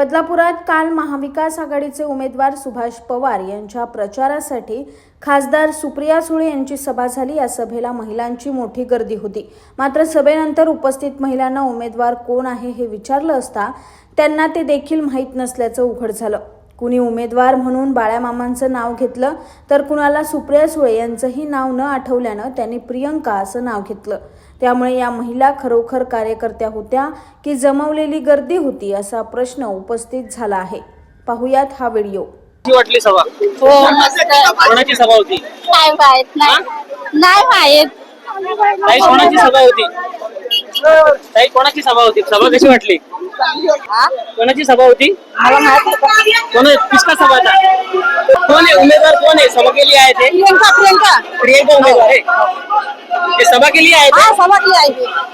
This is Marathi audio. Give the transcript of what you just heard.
बदलापुरात काल महाविकास आघाडीचे उमेदवार सुभाष पवार यांच्या प्रचारासाठी खासदार सुप्रिया सुळे यांची सभा झाली. या सभेला महिलांची मोठी गर्दी होती. मात्र सभेनंतर उपस्थित महिलांना उमेदवार कोण आहे हे विचारलं असता त्यांना ते देखील माहीत नसल्याचं उघड झालं. कुणी उमेदवार म्हणून बाळ्यामामांचं नाव घेतलं तर कुणाला सुप्रिया सुळे यांचंही नाव न आठवल्यानं त्यांनी प्रियंका असं नाव घेतलं. त्यामुळे या महिला खरोखर कार्यकर्त्या होत्या की जमवलेली गर्दी होती असा प्रश्न उपस्थित झाला आहे. पाहुयात हा व्हिडिओ. वाटली सभा? हो कोणाची सभा होती? काय माहीत नाही. नाही माहीत. सभा होती? ताई कोणाची सभा होती? सभा कशी वाटली? कोणाची सभा होती? मला माहीत कोण किसका सभा था कोण आहे? उमेदवार कोण आहे? सभा के लिए आए थे प्रियंका प्रियंका. प्रियंका उमेदवार है. ये सभा के लिए आए थे हा समजली आहे